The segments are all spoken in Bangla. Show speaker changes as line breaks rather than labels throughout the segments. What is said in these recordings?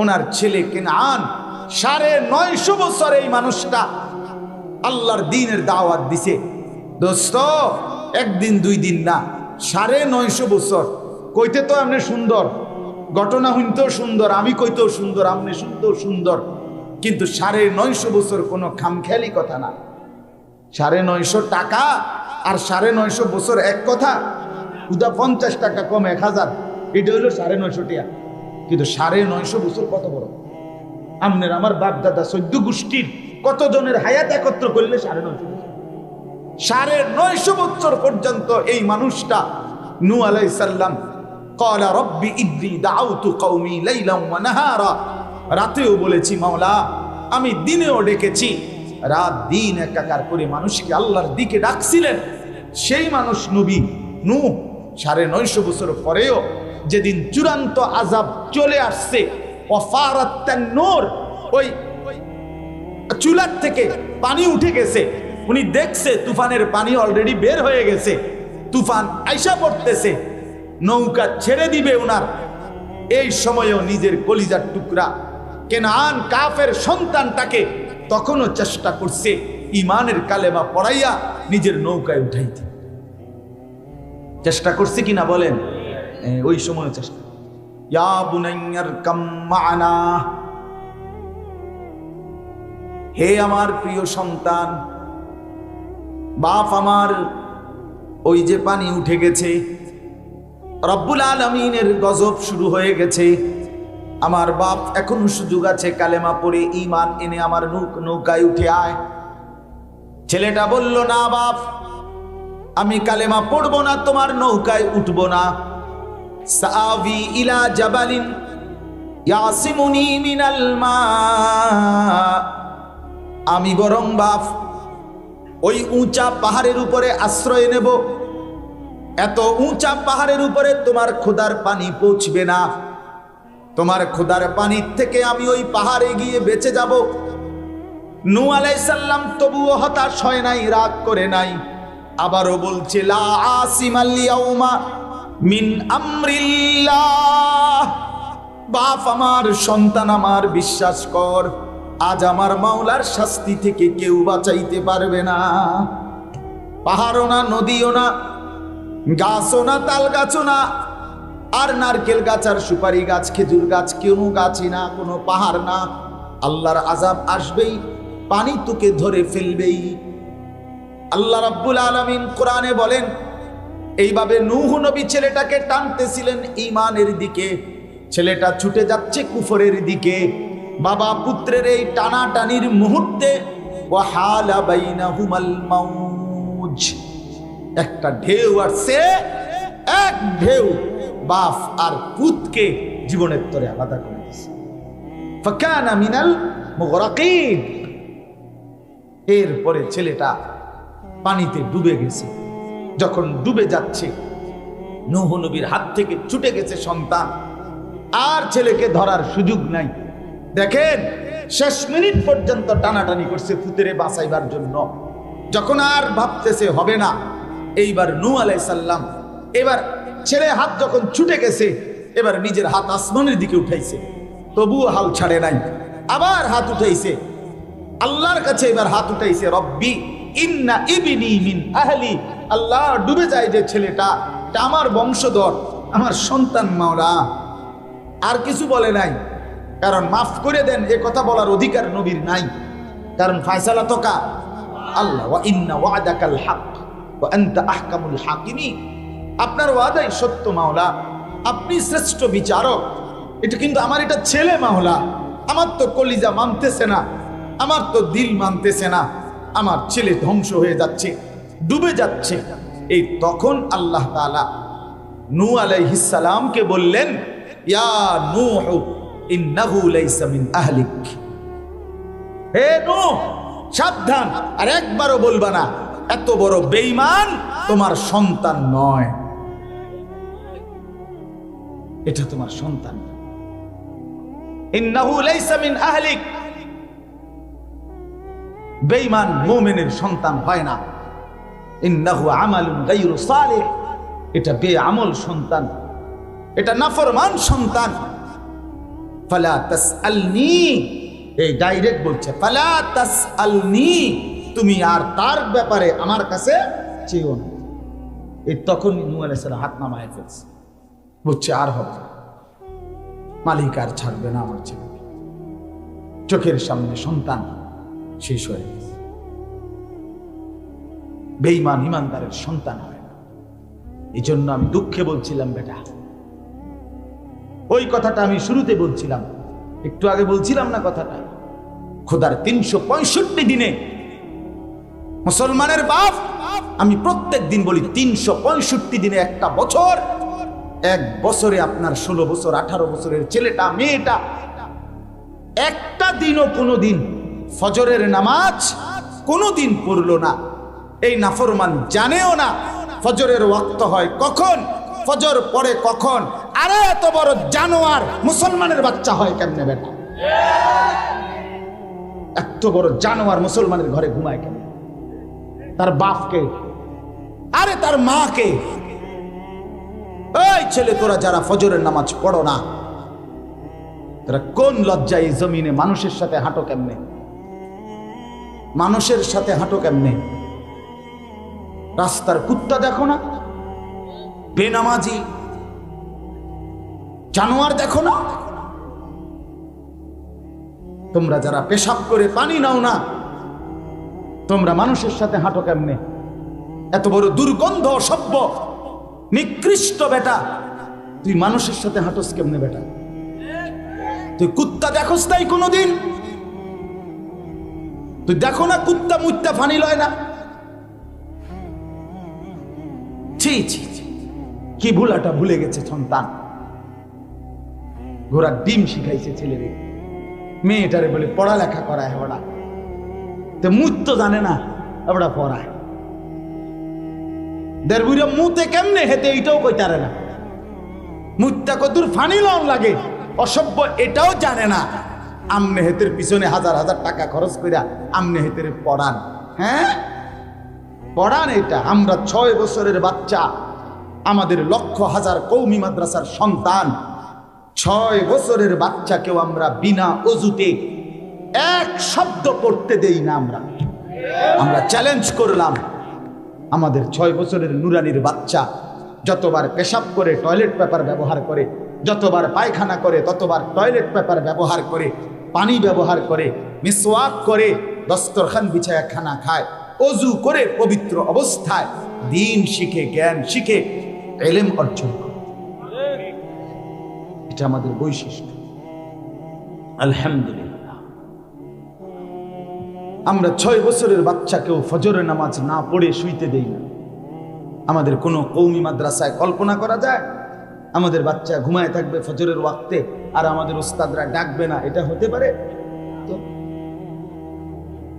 ওনার ছেলে কেনান, সাড়ে নয়শো বছর এই মানুষটা আল্লাহর দিনের দাওয়াত দিছে। দোস্ত, একদিন, দুই দিন না, সাড়ে নয়শো বছর। কইতে তো আপনি সুন্দর, ঘটনা শুনতেও সুন্দর, আমি কইতেও সুন্দর আপনি শুনতেও সুন্দর। কিন্তু সাড়ে নয়শো বছর কোনো খামখেয়ালি কথা না। সাড়ে নয়শো টাকা আর সাড়ে নয়শো বছর এক কথা, উদা পঞ্চাশ টাকা কম এক হাজার, এটা হলো সাড়ে নয়শো টিয়া। কিন্তু সাড়ে নয়শো বছর কত বড়? আমনের আমার বাপ দাদা চোদ্দ গোষ্ঠীর কতজনের হায়াত একত্র করলে সাড়ে নয়শো সাড়ে নয়শো বছর পর্যন্ত এই মানুষটা নু আলাই সাল্লাম কলা রব্বি ইদ্রি দাউতু কৌমি লাইলাম নাহারা। রাতেও বলেছি, মাওলা, আমি দিনেও ডেকেছি, রাত দিন একাকার করে মানুষকে আল্লাহর দিকে ডাকছিলেন। সেই মানুষ নবী নু সাড়ে নয়শো বছর পরেও যেদিন চূড়ান্ত আজাব চলে আসছে নূর, ওই চুলার থেকে পানি উঠে গেছে। উনি দেখছে তুফানের পানি অলরেডি বের হয়ে গেছে। তুফান আইসা পড়তেছে, নৌকা ছেড়ে দিবে ওনার এই সময়েও নিজের কলিজার টুকরা কেনান কাফের সন্তানটাকে তখনও চেষ্টা করছে ইমানের কালেমা পড়াইয়া নিজের নৌকায় উঠাইতে। চেষ্টা করছে কিনা বলেন? ওই সময় চেষ্টা হে আমার প্রিয় সন্তান, বাপ আমার, ওই যে পানি উঠে গেছে, রব্বুল আলমিনের গজব শুরু হয়ে গেছে। আমার বাপ এখনও সুযোগ আছে কালেমা পড়ে ইমান এনে আমার নৌক- নৌকায় উঠে আয়। ছেলেটা বলল, না বাপ, আমি কালেমা পড়ব না, তোমার নৌকায় উঠবো না। সাবি ইলা জাবালিন ইয়াসিমুনি মিনাল মা। আমি বরং বাপ, ওই উঁচা পাহাড়ের উপরে আশ্রয় নেব। এত উঁচা পাহাড়ের উপরে তোমার খোদার পানি পৌঁছবে না। তোমার খোদার পানির থেকে আমি ওই পাহাড়ে গিয়ে বেঁচে যাব। নু আলাইসাল্লাম তবুও হতাশ হয় নাই, রাগ করে নাই। আবারও বলছে, লা আসিমাল ইয়াউমা। মিন বাপ আমার, সন্তান আমার, বিশ্বাস কর, আজ আমার মাওলার শাস্তি থেকে কেউ বাঁচাইতে পারবে না। পাহাড়ও না, নদীও না, গাছও না, তাল গাছও না, আর নারকেল গাছ আর সুপারি গাছ, খেজুর গাছ, কোনো গাছই না, কোনো পাহাড় না। আল্লাহর আজাব আসবেই, পানি তোকে ধরে ফেলবেই। আল্লাহ রাব্বুল আলামিন কোরআনে বলেন এইভাবে নূহ নবী ছেলেটাকে টানতেছিলেন ইমানের দিকে। ছেলেটা ছুটে যাচ্ছে কুফরের দিকে। বাবা পুত্রের এই টানাটানির মুহূর্তে একটা ঢেউ আসছে, এক ঢেউ বাপ আর পুতকে জীবনের তরে আলাদা করে দিছে ফাকানা মিনাল এরপরে ছেলেটা পানিতে ডুবে গেছে। যখন ডুবে যাচ্ছে। নূহ নবীর হাত থেকে ছুটে গেছে সন্তান। আর ছেলেকে ধরার সুযোগ নাই। দেখেন, শেষ মিনিট পর্যন্ত টানাটানি করছে পুতেরে বাঁচাইবার জন্য। যখন আর ভাবতেছে হবে না। এইবার নূ আলাইসাল্লাম এবার ছেলে হাত যখন ছুটে গেছে, এবার নিজের হাত আসমানের দিকে উঠাইছে। তবুও হাল ছাড়ে নাই। আবার হাত উঠাইছে। আল্লাহর কাছে এবার হাত উঠাইছে, রব্বি, ইন্না ইবিনি মিন আহলি আল্লাহ ডুবে যায় যে ছেলেটা, এটা আমার বংশধর, আমার সন্তান মাওলা। আর কিছু বলে নাই। কারণ মাফ করে দেন, এ কথা বলার অধিকার নবীর নাই। কারণ ফায়সালা তো কা আল্লাহ ইন্না ওয়াদাকাল হক আনতা আহকামুল হাকিমিন আপনার ওয়াদাই সত্য মাওলা। আপনি শ্রেষ্ঠ বিচারক। এটা কিন্তু আমার এটা ছেলে মাওলা। আমার তো কলিজা মানতেছে না। আমার তো দিল মানতেছে না। আমার ছেলে ধ্বংস হয়ে যাচ্ছে। ডুবে যাচ্ছে। এই তখন আল্লাহ তাআলা নূ আলাইহিস সালামকে বললেন, ইয়া সাবধান, আর একবারও বলবা না, এত বড় তোমার সন্তান নয়। এটা তোমার সন্তান। ইন্নাহু লাইসা আহলিক। সন্তান হয় না। এটা বেআমল সন্তান। এটা নাফরমান সন্তান। ফালা তাস আলনি এই ডাইরেক্ট বলছে, ফালা তাস আলনি তুমি আর তার ব্যাপারে আমার কাছে চেয়েও না। এই তখন নু আলাইসালাম হাত নামায় ফেলছে। বুঝছে আর হবে মালিক আর ছাড়বে না আমার ছেলে। চোখের সামনে সন্তান শেষ হয়ে গেছে। বেইমান ইমানদারের সন্তান হয় না। এই জন্য আমি দুঃখে বলছিলাম, বেটা। ওই কথাটা আমি শুরুতে বলছিলাম। একটু আগে বলছিলাম না কথাটা? খোদার তিনশো পঁয়ষট্টি দিনে মুসলমানের বাপ, আমি প্রত্যেক দিন বলি, তিনশো পঁয়ষট্টি দিনে একটা বছর, এক বছরে আপনার ষোলো বছর, আঠারো বছরের ছেলেটা, মেয়েটা, একটা দিনও কোনো দিন ফজরের নামাজ কোনো দিন পড়ল না। এই নাফরমান জানেও না ফজরের ওয়াক্ত হয় কখন? ফজর পরে কখন? আরে এত বড় জানোয়ার মুসলমানের বাচ্চা হয় কেমনে বেটা? এত বড় জানোয়ার মুসলমানের ঘরে ঘুমায় কেন তার বাপকে? আরে তার মাকে? এই ছেলে তোরা যারা ফজরের নামাজ পড়ো না, তারা কোন লজ্জায় এই জমিনে মানুষের সাথে হাঁটো কেমনে? মানুষের সাথে হাঁটো কেমনে? রাস্তার কুত্তা দেখো না? বেনামাজি জানোয়ার দেখো না? তোমরা যারা পেশাব করে পানি নাও না, তোমরা মানুষের সাথে হাঁটো কেমনে? এত বড় দুর্গন্ধ সভ্য নিকৃষ্ট বেটা। তুই মানুষের সাথে হাঁটোস কেমনে বেটা? তুই কুত্তা দেখোস তাই কোনোদিন? তুই দেখো না কুত্তা মুত্তা ফানি লয় না? কি ভুলাটা ভুলে গেছে সন্তান? ঘোড়ার ডিম শিখাইছে ছেলেরে। মেয়েটারে বলে, পড়ালেখা করায় ওরা। তো মুত তো জানে না, ওরা পড়ায়। মুতে কেমনে হেতে এটাও কইতারে না। মুত্তা কদুর ফানি লন লাগে, অসভ্য এটাও জানে না। আমনে হেতের পিছনে হাজার হাজার টাকা খরচ কইরা আমনে হেতের পড়ান। হ্যাঁ? পড়ান এটা। আমরা ছয় বছরের বাচ্চা। আমাদের লক্ষ হাজার কৌমি মাদ্রাসার সন্তান। ছয় বছরের বাচ্চাকেও আমরা বিনা অজুতে এক শব্দ পড়তে দেই না আমরা। আমরা চ্যালেঞ্জ করলাম। আমাদের ছয় বছরের নুরানির বাচ্চা যতবার পেশাব করে টয়লেট পেপার ব্যবহার করে, যতবার পায়খানা করে, ততবার টয়লেট পেপার ব্যবহার করে, পানি ব্যবহার করে মিসওয়াক করে, দস্তরখান বিছায়া খানা খায়। অজু করে পবিত্র অবস্থায় দিন শিখে জ্ঞান শিখে এলেম অর্জন করে। এটা আমাদের বৈশিষ্ট্য। আলহামদুলিল্লাহ। আমরা ছয় বছরের বাচ্চাকেও ফজরের নামাজ না পড়ে শুইতে দেই না। আমাদের কোনো কৌমি মাদ্রাসায় কল্পনা করা যায়? আমাদের বাচ্চা ঘুমায় থাকবে ফজরের ওয়াক্তে আর আমাদের ওস্তাদরা ডাকবে না এটা হতে পারে? তো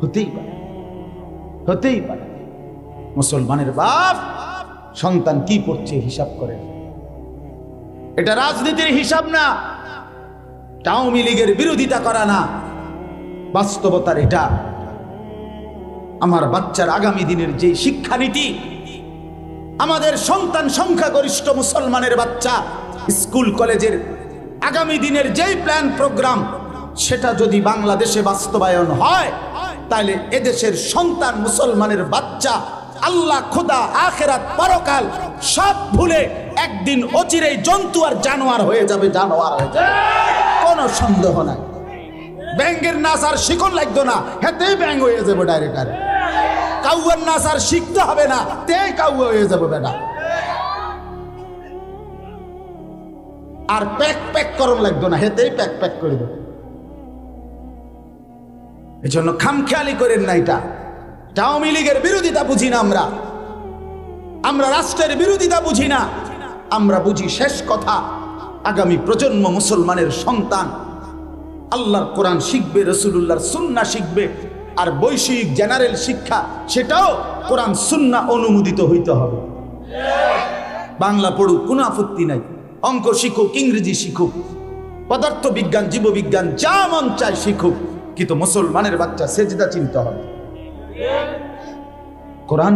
হতেই পারে। হতেই পারে। মুসলমানের বাপ সন্তান কি পড়ছে হিসাব করে? এটা রাজনীতির হিসাব না। আওয়ামী লীগের বিরোধিতা করা না। বাস্তবতার এটা। আমার বাচ্চার আগামী দিনের যে শিক্ষানীতি, আমাদের সন্তান সংখ্যাগরিষ্ঠ মুসলমানের বাচ্চা স্কুল, কলেজের আগামী দিনের যেই প্ল্যান, প্রোগ্রাম, সেটা যদি বাংলাদেশে বাস্তবায়ন হয় তাহলে এদেশের সন্তান মুসলমানের বাচ্চা, আল্লাহ, খোদা, আখেরাত, পরকাল সব ভুলে একদিন অচিরেই জন্তু আর জানোয়ার হয়ে যাবে, জানোয়ার হয়ে যাবে। কোনো সন্দেহ নাই। ব্যাঙ্গের নাচ আর শিকন লাগতো না হেতেই ব্যাং হয়ে যাবে ডাইরেক্ট আর নাচ আর শিখতে হবে না, তে কাউয়া হয়ে যাবে বেটা। আর প্যাক প্যাক করন লাগতো না হেতেই প্যাক প্যাক করে দেবো। এই জন্য খামখেয়ালি করেন না এটা। এটা আওয়ামী লীগের বিরোধিতা বুঝি না আমরা। আমরা রাষ্ট্রের বিরোধিতা বুঝি না। আমরা বুঝি শেষ কথা, আগামী প্রজন্ম মুসলমানের সন্তান। আল্লাহর কোরআন শিখবে রসুল্লাহর সুন্না শিখবে, আর বৈষয়িক জেনারেল শিক্ষা, সেটাও কোরআন সুন্না অনুমোদিত হইতে হবে। বাংলা পড়ুক, কোনো আপত্তি নাই। অঙ্ক শিখুক, ইংরেজি শিখুক পদার্থ বিজ্ঞান জীববিজ্ঞান, যা মন চায় শিখুক। কিন্তু মুসলমানের বাচ্চা সেজদা চিনতে হবে। কোরআন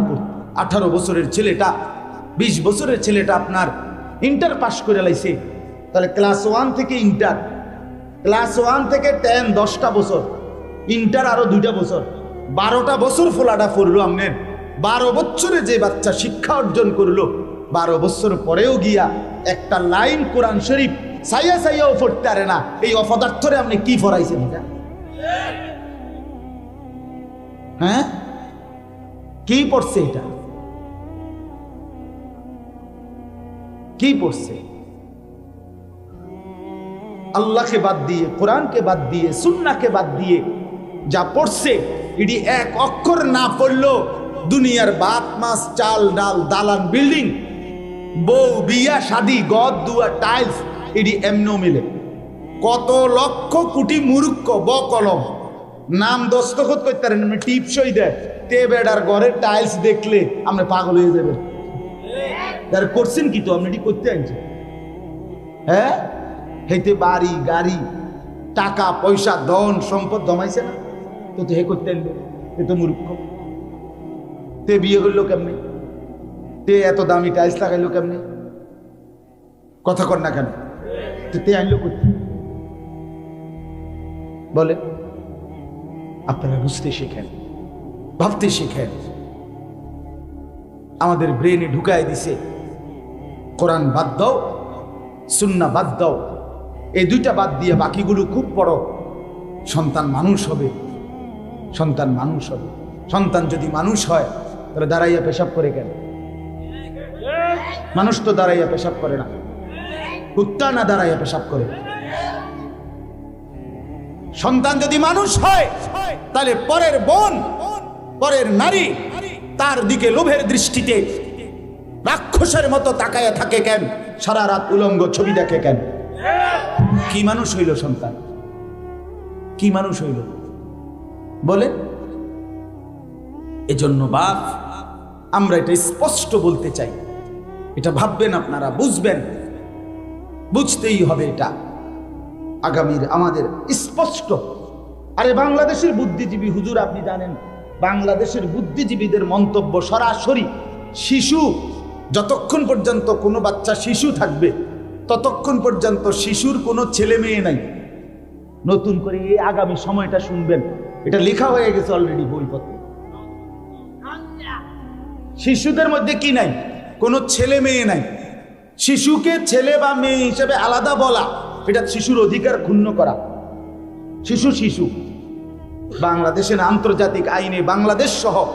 আঠারো বছরের ছেলেটা, বিশ বছরের ছেলেটা আপনার ইন্টার পাস করে লাইছে। তাহলে ক্লাস ওয়ান থেকে ইন্টার, ক্লাস ওয়ান থেকে টেন, দশটা বছর, ইন্টার আরও দুইটা বছর, বারোটা বছর ফোলাটা পড়ল আমনের বারো বছরে যে বাচ্চা শিক্ষা অর্জন করল, বারো বছর পরেও গিয়া একটা লাইন কোরআন শরীফ সাইয়া সাইয়াও পড়তে পারে না। এই অপদার্থরে আপনি কি ফরাইছেন এটা? হ্যাঁ? কি পড়ছে এটা? কি পড়ছে? আল্লাহকে বাদ দিয়ে, কোরআনকে বাদ দিয়ে সুন্নাকে বাদ দিয়ে যা পড়ছে, এটি এক অক্ষর না পড়ল দুনিয়ার বাত, মাছ, চাল, ডাল, দালান, বিল্ডিং, বউ, বিয়া, শাদি, গদ দুয়া টাইলস, এটি এমনও মিলে। কত লক্ষ কোটি মূর্খ ব কলম নাম দস্তখত করতে পারেন টিপসই দেয় তে বেড়ার ঘরের টাইলস দেখলে আপনি পাগল হয়ে যাবেন। তার করছেন কি তো? আপনি এটি করতে আনছেন? হ্যাঁ? হেতে বাড়ি, গাড়ি, টাকা, পয়সা, ধন, সম্পদ জমাইছে না? তো তো হে করতে আনলো এ তো মূর্খ। তে বিয়ে করল কেমনি? তে এত দামি টাইলস লাগাইলো কেমনি? কথা কর না কেন? তে আনলো করতে বলে আপনারা বুঝতে শেখেন, ভাবতে শেখেন। আমাদের ব্রেনে ঢুকায় দিছে, কোরআন বাদ দাও সুন্না বাদ দাও। এই দুইটা বাদ দিয়ে বাকিগুলো খুব বড় সন্তান মানুষ হবে, সন্তান মানুষ হবে। সন্তান যদি মানুষ হয়, তাহলে দাঁড়াইয়া পেশাব করে কেন? মানুষ তো দাঁড়াইয়া পেশাব করে না। কুত্তা না দাঁড়াইয়া পেশাব করে? সন্তান যদি মানুষ হয়, তাহলে পরের বোন, পরের নারী, তার দিকে লোভের দৃষ্টিতে রাক্ষসের মতো তাকায়া থাকে কেন? সারা রাত উলঙ্গ ছবি দেখে কেন? কি মানুষ হইল সন্তান? কি মানুষ হইল? বলে, এজন্য বাপ, আমরা এটা স্পষ্ট বলতে চাই। এটা ভাববেন আপনারা, বুঝবেন। বুঝতেই হবে এটা। আগামীর আমাদের স্পষ্ট। আরে বাংলাদেশের বুদ্ধিজীবী, হুজুর আপনি জানেন, বাংলাদেশের বুদ্ধিজীবীদের মন্তব্য সরাসরি শিশু, যতক্ষণ পর্যন্ত কোনো বাচ্চা শিশু থাকবে, ততক্ষণ পর্যন্ত শিশুর কোনো ছেলে মেয়ে নাই। নতুন করে এই আগামী সময়টা শুনবেন। এটা লেখা হয়ে গেছে অলরেডি বইপত্র। শিশুদের মধ্যে কি নাই? কোনো ছেলে মেয়ে নাই। শিশুকে ছেলে বা মেয়ে হিসেবে আলাদা বলা। এটা শিশুর অধিকার ক্ষুণ্ণ করা। শিশু শিশু। বাংলাদেশের আন্তর্জাতিক আইনে বাংলাদেশ সহ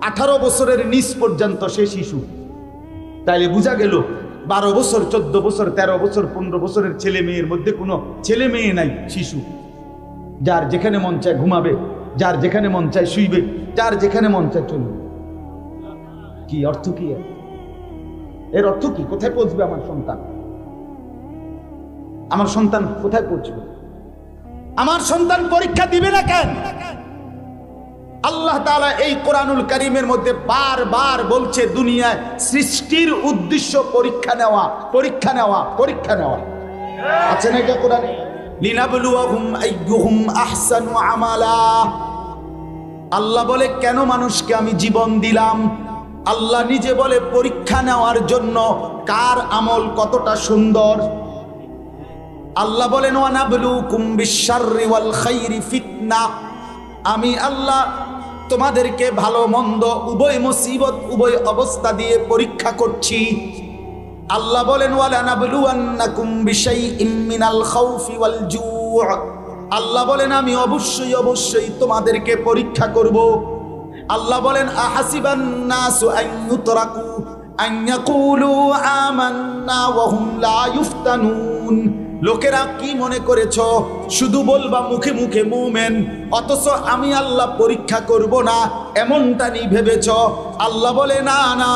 আঠারো বছরের নিচ পর্যন্ত সে শিশু। তাইলে বোঝা গেল, বারো বছর, চোদ্দ বছর, তেরো বছর, পনেরো বছরের ছেলে মেয়ের মধ্যে কোনো ছেলে মেয়ে নাই, শিশু। যার যেখানে মন চায় ঘুমাবে, যার যেখানে মন চায় শুইবে, যার যেখানে মন চায় চলবে। কি অর্থ কি? এর? অর্থ কি? কোথায় পৌঁছবে আমার সন্তান? আমার সন্তান কোথায় পৌঁছবে? আমার সন্তান পরীক্ষা দিবে না কেন? আল্লাহ তাআলা এই কোরআনুল কারিমের মধ্যে বারবার বলছে, দুনিয়ায় সৃষ্টির উদ্দেশ্য পরীক্ষা নেওয়া পরীক্ষা নেওয়া পরীক্ষা নেওয়া। আছে না এটা কোরআনে? আল্লাহ বলে, কেন মানুষকে আমি জীবন দিলাম? আল্লাহ নিজে বলে, পরীক্ষা নেওয়ার জন্য কার আমল কতটা সুন্দর? আল্লাহ বলেন আমি আল্লাহ তোমাদেরকে ভালো, মন্দ, উভয় মুসিবত, উভয় অবস্থা দিয়ে পরীক্ষা করছি। আল্লাহ বলেন আল্লাহ বলেন, আমি অবশ্যই অবশ্যই তোমাদেরকে পরীক্ষা করব। আল্লাহ বলেন আহাসিবান নাসু আন ইউতরাকু আন ইয়াকুলু আমান্না ওয়া হুম লা ইফতানুন। লোকেরা কি মনে করেছ? শুধু বলবা মুখে মুখে মুমেন, অথচ আমি আল্লাহ পরীক্ষা করব না, এমনটা নি ভেবেছ? আল্লাহ বলে, না না।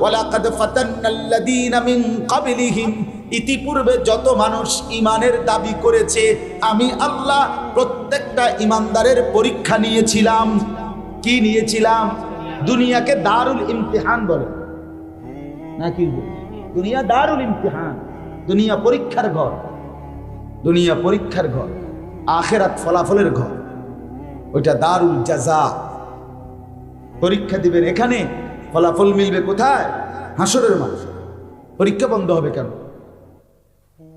ওয়ালাকাদ ফাতান্নাল্লাযীনা মিন ক্বাবলিহিম, ইতিপূর্বে যত মানুষ ইমানের দাবি করেছে, আমি আল্লাহ প্রত্যেকটা ইমানদারের পরীক্ষা নিয়েছিলাম। কি নিয়েছিলাম? দুনিয়াকে দারুল ইমতিহান বলে। নাকি? দুনিয়া দারুল ইমতিহান। দুনিয়া পরীক্ষার ঘর। দুনিয়া পরীক্ষার ঘর, আখেরাত ফলাফলের ঘর। ওইটা দারুল জাজা। পরীক্ষা দিবেন এখানে, ফলাফল মিলবে কোথায়? হাসরের মানুষ পরীক্ষা বন্ধ হবে কেন?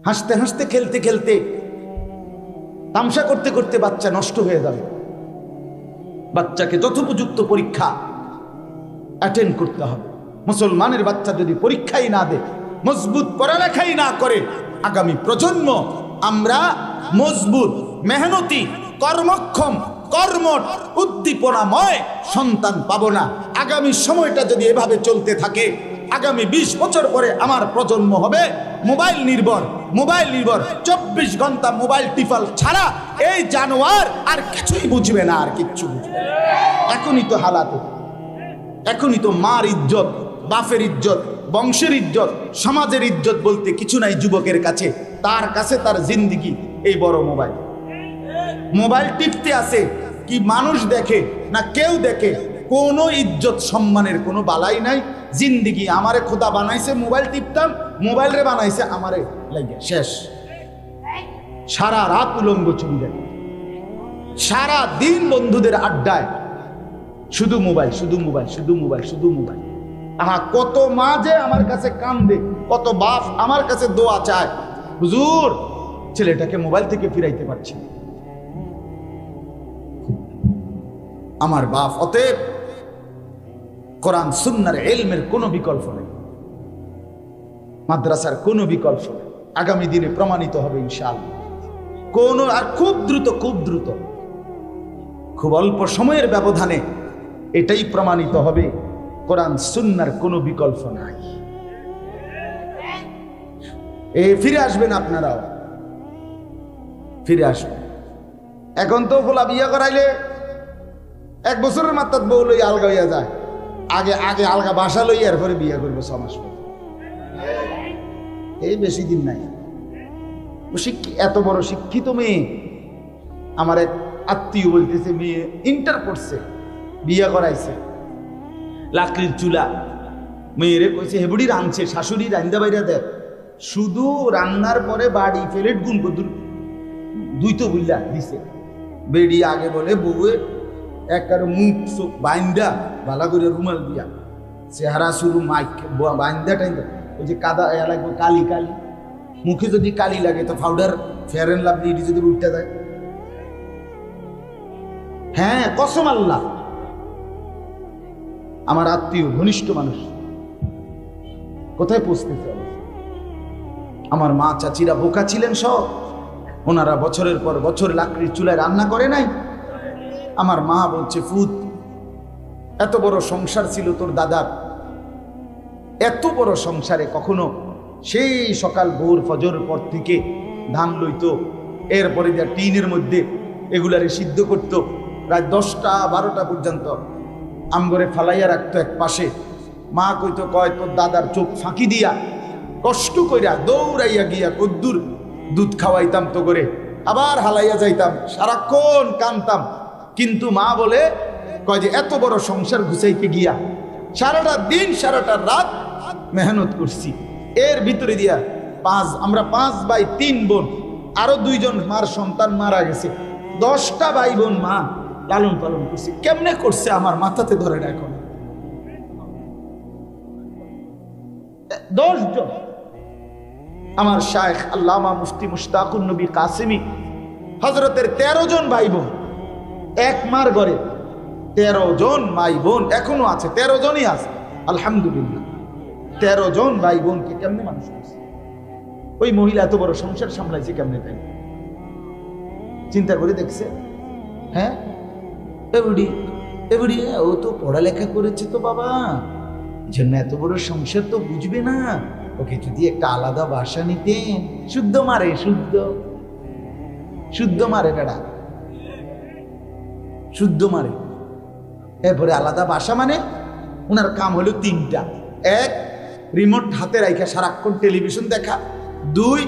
হাসতে হাসতে, খেলতে খেলতে, তামসা করতে করতে বাচ্চা নষ্ট হয়ে যাবে। বাচ্চাকে যথোপযুক্ত পরীক্ষা অ্যাটেন্ড করতে হবে। মুসলমানের বাচ্চা যদি পরীক্ষাই না দেয়, মজবুত পড়ালেখাই না করে, আগামী প্রজন্ম আমরা মজবুত, মেহনতি, কর্মক্ষম কর্মট উদ্দীপনাময় সন্তান পাবো না। আগামী সময়টা যদি এভাবে চলতে থাকে, আগামী ২০ বছর পরে আমার প্রজন্ম হবে মোবাইল নির্ভর মোবাইল নির্ভর। চব্বিশ ঘণ্টা মোবাইল টিফাল ছাড়া এই জানোয়ার আর কিছুই বুঝবে না, আর কিচ্ছু বুঝবে এখনই তো হালাতে, এখনই তো মার ইজ্জত, বাপের ইজ্জত বংশের ইজ্জত, সমাজের ইজ্জত বলতে কিছু নাই যুবকের কাছে। তার কাছে তার জিন্দিগি, এই বড় মোবাইল। মোবাইল টিপতে আছে কি মানুষ দেখে না কেউ দেখে। কোনো ইজ্জত, সম্মানের কোনো বালাই নাই। জিন্দিগি, আমারে খোদা বানাইছে মোবাইল টিপতাম মোবাইল রে বানাইছে আমারে লাগে শেষ। সারা রাত উলঙ্গ ছবি দেখে। সারা দিন বন্ধুদের আড্ডায়। শুধু মোবাইল শুধু মোবাইল শুধু মোবাইল শুধু মোবাইল। আহা, কত মা যে আমার কাছে কান্দে, কত বাপ আমার কাছে দোয়া চায়। হুজুর, ছেলেটাকে মোবাইল থেকে ফিরাইতে পারছি আমার বাপ, অতএব কোরআন সুন্নার এলমের কোনো বিকল্প নেই। মাদ্রাসার কোনো বিকল্প নেই। আগামী দিনে প্রমাণিত হবে ইনশাআল্লাহ। কোন, আর খুব দ্রুত খুব দ্রুত, খুব অল্প সময়ের ব্যবধানে এটাই প্রমাণিত হবে কোরআন, সুন্নার কোনো বিকল্প নাই। এ, ফিরে আসবেন আপনারাও। ফিরে আসবেন। এখন তো ফোলা বিয়া করাইলে এক বছরের মাত্রাত বউ লই আলগা হইয়া যায়। আগে আগে আলগা বাসা লই এরপরে বিয়া করব পর। এই বেশি দিন নাই। ও শিক্ষি- এত বড় শিক্ষিত মেয়ে। আমার এক আত্মীয় বলতেছে, মেয়ে ইন্টার করছে, বিয়া করাইছে। লাকড়ির চুলা। মেয়েরে কইছে হেবুড়ি রাঁধছে। শাশুড়ি রান্দা বাইরা দেখ শুধু রান্নার পরে বাড়ি ফেলেট কদ্দুর। দুই তো বুল্লা দিছে। বেড়ি আগে বলে, বউয়ে, একবার মুখ চোখ বাইন্দা, ভালো করে রুমাল দিয়া। চেহারা শুরু মাইক বাইন্দা টাইন্দা। ওই যে কাদা এ লাগবে, কালি কালি। মুখে যদি কালি লাগে, তো পাউডার ফেয়ার অ্যান্ড লাভলি যদি উল্টে যায় হ্যাঁ কসম আল্লাহ। আমার আত্মীয় ঘনিষ্ঠ মানুষ। কোথায় পৌঁছতেছে? আমার মা চাচিরা বোকা ছিলেন সব। ওনারা বছরের পর বছর লাকড়ির চুলায় রান্না করে নাই। আমার মা বলছে ফুত এত বড় সংসার ছিল তোর দাদার। এত বড় সংসারে কখনো সেই সকাল ভোর ফজর পর থেকে ধান লইতো, এরপরে যা টিনের মধ্যে এগুলারে সিদ্ধ করতো, রাত দশটা বারোটা পর্যন্ত আমগরে ফালাইয়া রাখতো এক পাশে। মা কইতো, কয়, তোর দাদার চোখ ফাঁকি দিয়া কষ্ট কইরা দৌড়াইয়া গিয়া কদ্দুর দুধ খাওয়াইতাম তো করে আবার হালাইয়া যাইতাম, সারাক্ষণ কানতাম। কিন্তু মা বলে, কয় যে, এত বড় সংসার গুছাইতে গিয়া সারাটা দিন, সারাটা রাত মেহনত করছি। এর ভিতরে দিয়া পাঁচ, আমরা পাঁচ বাই তিন বোন, আরও দুইজন মার সন্তান মারা গেছে। দশটা ভাই বোন মা। লালন পালন করছে। কেমনে করছে আমার মাথাতে ধরে না এখন? দশ জন। আমার শায়েখ আল্লামা মুফতি মুশতাকুন নবী কাসিমি হজরতের তেরো জন ভাই বোন এক মার ঘরে তেরো জন ভাই বোন এখনও আছে, তেরো জনই আছে। আলহামদুলিল্লাহ। তেরো জন ভাই বোনকে কেমনে মানুষ করছে? ওই মহিলা এত বড় সংসার সামলাইছে কেমনে তাই? চিন্তা করে দেখছে? হ্যাঁ? এবুড়ি এবুড়ি ও তো পড়ালেখা করেছে তো বাবা জন্য এত বড় সংসার তো বুঝবে না ওকে যদি একটা আলাদা বাসা নিতেন শুদ্ধ মারে শুদ্ধ শুদ্ধ মারে বেড়া শুদ্ধ মারে এরপরে আলাদা বাসা মানে ওনার কাম হলো তিনটা এক রিমোট হাতে রাখা সারাক্ষণ টেলিভিশন দেখা দুই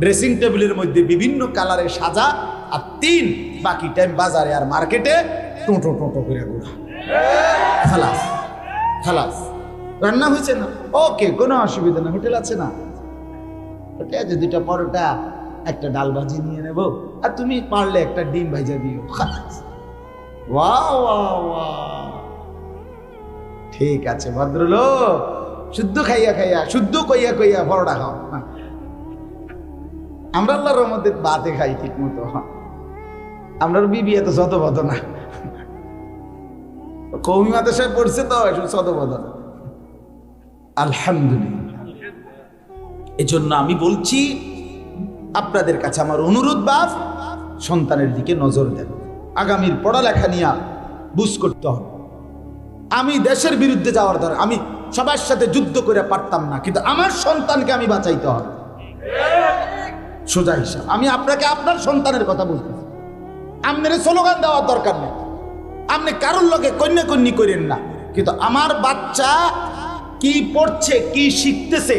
ড্রেসিং টেবিলের মধ্যে বিভিন্ন কালারের সাজা আর তিন বাকি টাইম বাজারে আর মার্কেটে টোটো টোটো করে ঘোরা। খালাস খালাস। রান্না হয়েছে না? ওকে, কোনো অসুবিধা না, হোটেল আছে না? ওটা যে দুটা পরোটা, একটা ডাল ভাজি নিয়ে নেব। আর তুমি পারলে একটা ডিম ভাজা দিও। খালাস। ঠিক আছে, ভদ্রলোক। শুদ্ধ খাইয়া খাইয়া, শুদ্ধ কইয়া কইয়া পরোটা খাও। আমরা আল্লাহর রহমতে বাতে খাই ঠিক মতো হ্যাঁ। আপনার বিবি এত শতবদ না কৌমি মাদ্রাসায় পড়ছে তো, এসব শতবদ না আলহামদুলিল্লাহ। এজন্য আমি বলছি, আপনাদের কাছে আমার অনুরোধ বাপ সন্তানের দিকে নজর দেন। আগামীর পড়ালেখা নিয়ে বুঝ করতে হবে। আমি দেশের বিরুদ্ধে যাওয়ার দর আমি সবার সাথে যুদ্ধ করে পারতাম না, কিন্তু আমার সন্তানকে আমি বাঁচাইতে হবে। সোজা হিসাব। আমি আপনাকে আপনার সন্তানের কথা বলতেছি। আপনার স্লোগান দেওয়ার দরকার নেই। আপনি কারোর লোকে কন্যা কন্যি করেন না। কিন্তু আমার বাচ্চা কি পড়ছে, কি শিখতেছে,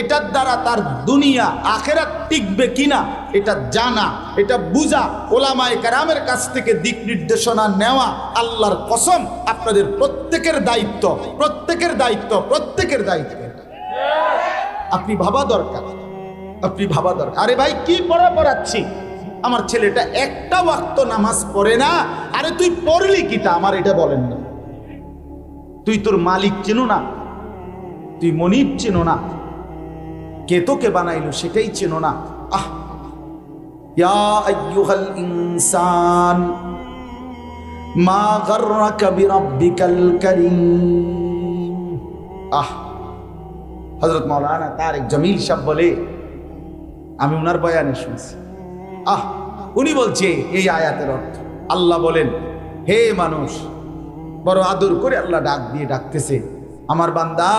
এটার দ্বারা তার দুনিয়া, আখেরাত টিকবে কিনা, এটা জানা, এটা বুঝা, ওলামায় কারামের কাছ থেকে দিক নির্দেশনা নেওয়া আল্লাহর কসম আপনাদের প্রত্যেকের দায়িত্ব প্রত্যেকের দায়িত্ব প্রত্যেকের দায়িত্ব। আপনি ভাবা দরকার, আপনি ভাবা দরকার। আরে ভাই, কি পড়া পড়াচ্ছি? আমার ছেলেটা একটা ওয়াক্ত নামাজ পড়ে না। আরে তুই পড়লি কিটা? আমার এটা বলেন না। তুই তোর মালিক চেনো না? তুই মনিব চেনো না? কে তোকে বানাইলো সেটাই চেনো না? আহ! ইনসান আহ! সাহেব বলে, আমি ওনার বয়ানে শুনছি। আহ, উনি বলছে, এই আয়াতের অর্থ। আল্লাহ বলেন, হে মানুষ, বড় আদর করে আল্লাহ ডাক দিয়ে ডাকতেছে। আমার বান্দা,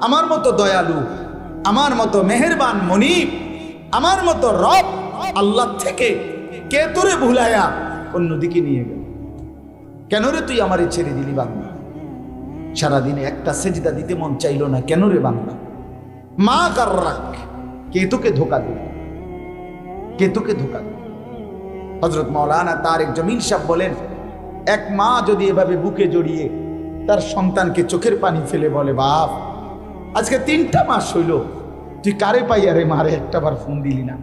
আমার মতো দয়ালু, আমার মতো মেহেরবান মনিব আমার মতো রব আল্লাহ থেকে কে তোরে ভুলায়া অন্যদিকে নিয়ে গেল? কেন রে তুই আমারে ছেড়ে দিলি বাংলা সারাদিনে একটা সেজদা দিতে মন চাইলো না, কেন রে বাংলা মা কার রাখ কে তোকে ধোকা দিল? কে তোকে ধোকা দিল হজরত মৌলানা তার এক জমিন সাহেব বলেন, এক মা যদি এভাবে বুকে জড়িয়ে তার সন্তানকে চোখের পানি ফেলে বলে, বাপ, আজকে তিনটা মাস হইল, তুই কারে পাইয়া রে মারে একটা বার ফোন দিলি না?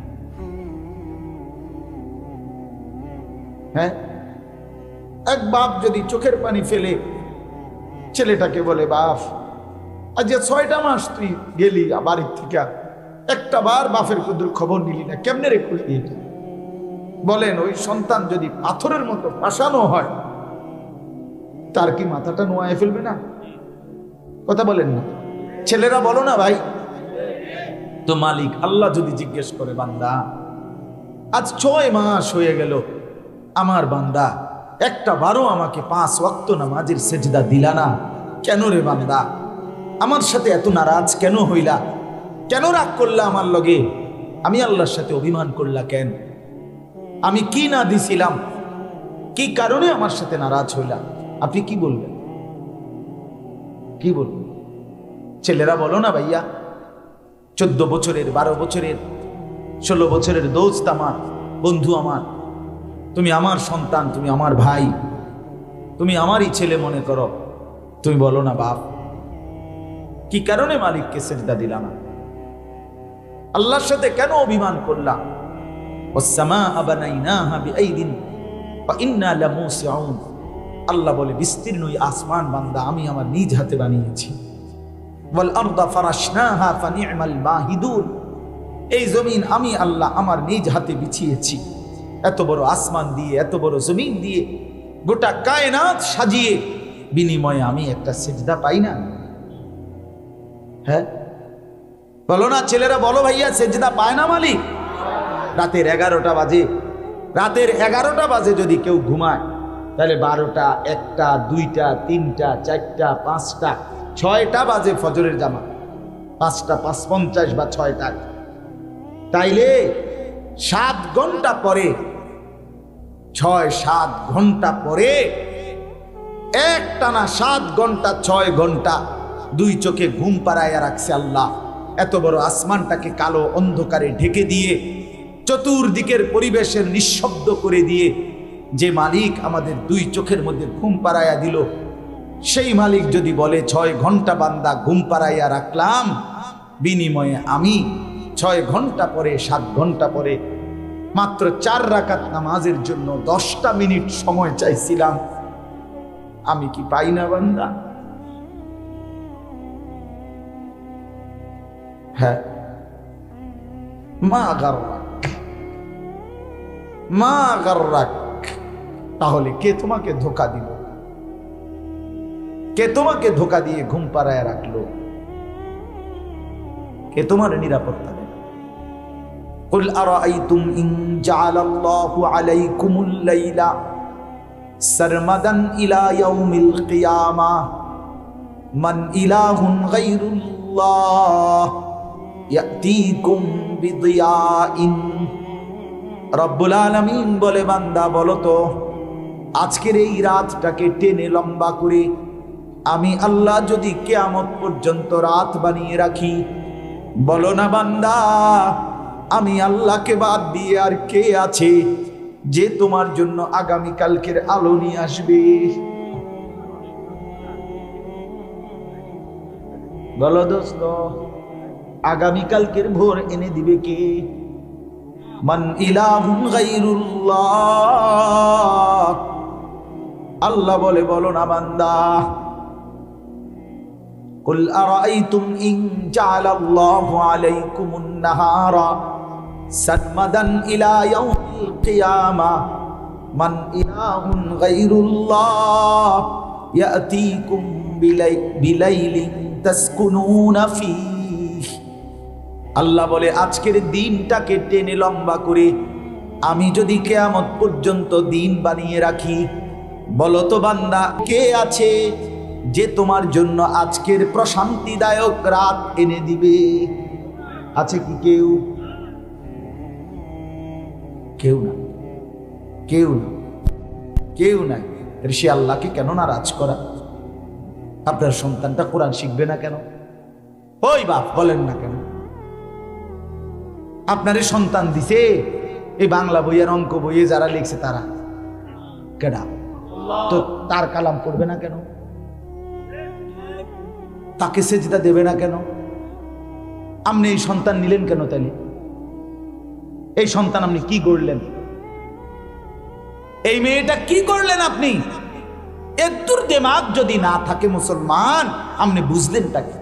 হ্যাঁ? এক বাপ যদি চোখের পানি ফেলে ছেলেটাকে বলে, বাপ আজকে ছয়টা মাস তুই গেলি বাড়ির থেকে একটা বার বাপের কুদ্র খবর নিলি না কেমনে রে করলি বলেন ওই সন্তান যদি পাথরের মতো ফাঁসানো হয় তার কি মাথাটা নোয়ায় ফেলবে না? কথা বলেন না। ছেলেরা বলো না ভাই। তো মালিক আল্লাহ যদি জিজ্ঞেস করে বান্দা আজ ছয় মাস হয়ে গেল আমার বান্দা একটা বারো আমাকে পাঁচ ওয়াক্ত নামাজের সেজদা দিলা না। কেন রে বান্দা? আমার সাথে এত নারাজ কেন হইলা? কেন রাগ করলা আমার লগে? আমি আল্লাহর সাথে অভিমান করলা কেন? আমি কি না দিছিলাম? কি কারণে আমার সাথে নারাজ হইলাম আপনি কি বলবেন? কি বলবেন? ছেলেরা বলো না ভাইয়া, চোদ্দ বছরের, বারো বছরের, ষোলো বছরের দোস্ত আমার, বন্ধু আমার। তুমি আমার সন্তান, তুমি আমার ভাই। তুমি আমারই ছেলে মনে করো। তুমি বলো না বাপ। কি কারণে মালিককে সেজদা দিলাম না? আল্লাহর সাথে কেন অভিমান করলাম? আল্লাহ বলে, বিস্তীর্ণ আসমান বান্দা আমি আমার নিজ হাতে বানিয়েছি। এই জমিন আমি আল্লাহ আমার নিজ হাতে বিছিয়েছি। এত বড় আসমান দিয়ে, এত বড় জমিন দিয়ে গোটা কায়নাত সাজিয়ে বিনিময়ে আমি একটা সেজদা পাই না। হ্যাঁ? বলো না, ছেলেরা বলো ভাইয়া, সেজদা পায় না মালিক? রাতের এগারোটা বাজে। রাতের এগারোটা বাজে যদি কেউ ঘুমায়, তাহলে বারোটা, একটা, দুইটা, তিনটা, চারটা, পাঁচটা, ছয়টা বাজে ফজরের জামা পাঁচটা পাঁচ পঞ্চাশ বা ছয়টা। তাইলে সাত ঘণ্টা পরে, ছয়, সাত ঘণ্টা পরে এক টানা সাত ঘণ্টা, ছয় ঘণ্টা, দুই চোখে ঘুম পাড়াইয়া রাখছে আল্লাহ। এত বড় আসমানটাকে কালো অন্ধকারে ঢেকে দিয়ে, চতুর্দিকের পরিবেশের নিঃশব্দ করে দিয়ে, যে মালিক আমাদের দুই চোখের মধ্যে ঘুম পাড়াইয়া দিল, সেই মালিক যদি বলে, ছয় ঘণ্টা বান্দা ঘুম পাড়াইয়া রাখলাম, বিনিময়ে আমি ছয় ঘণ্টা পরে, সাত ঘণ্টা পরে, মাত্র চার রাকাত নামাজের জন্য দশটা মিনিট সময় চাইছিলাম, আমি কি পাই না বান্দা? হ্যাঁ মা গার্রাক মা গার্রাক তাহলে কে তোমাকে ধোকা দিল কে তোমাকে ধোকা দিয়ে ঘুম পাড়ায় রাখলো কে তোমার নিরাপত্তা দেবে قل أرأيتم إن جعل الله عليكم الليل سرمدا إلى يوم القيامة من إله غير الله يأتيكم بضياء রব্বুল আলমিন বলে, বান্দা, বলো তো, আজকের এই রাতটাকে টেনে লম্বা করে আমি আল্লাহ যদি কেয়ামত পর্যন্ত রাত বানিয়ে রাখি, বলো না বান্দা, আমি আল্লাহকে বাদ দিয়ে আর কে আছে যে তোমার জন্য আগামী কালকের আলো নিয়ে আসবে? বলো দোস্ত। আগামীকালকের ভোর এনে দিবে কে মান ইলাহুন গাইরুল্লাহ আল্লাহ বলে বলো না বান্দা قل أرأيتم إن جعل الله عليكم النهار سرمدا إلى يوم القيامة من إله غير الله يأتيكم بلي- بليل تسكنون فيه আল্লাহ বলে, আজকের দিনটাকে টেনে লম্বা করে আমি যদি কেয়ামত পর্যন্ত দিন বানিয়ে রাখি, বলো তো বান্দা, কে আছে যে তোমার জন্য আজকের প্রশান্তিদায়ক রাত এনে দিবে? আছে কি কেউ? কেউ না। কেউ না। কেউ নাই। ঋষি আল্লাহকে কেন না রাজ করা? আপনার সন্তানটা কোরআন শিখবে না কেন? ওই বাপ, বলেন না কেন? আপনারে সন্তান দিছে। এই বাংলা বইয়ের অঙ্ক বইয়ে যারা লিখছে তারা। কেডা? তো তার কালাম পড়বে না কেন? তাকে সেজদা দেবে না কেন? আপনি এই সন্তান নিলেন কেন তাহলে এই সন্তান আপনি কি করলেন? এই মেয়েটা কি করলেন আপনি? এতুর দেমাগ যদি না থাকে মুসলমান, আপনি বুঝলেন তাকে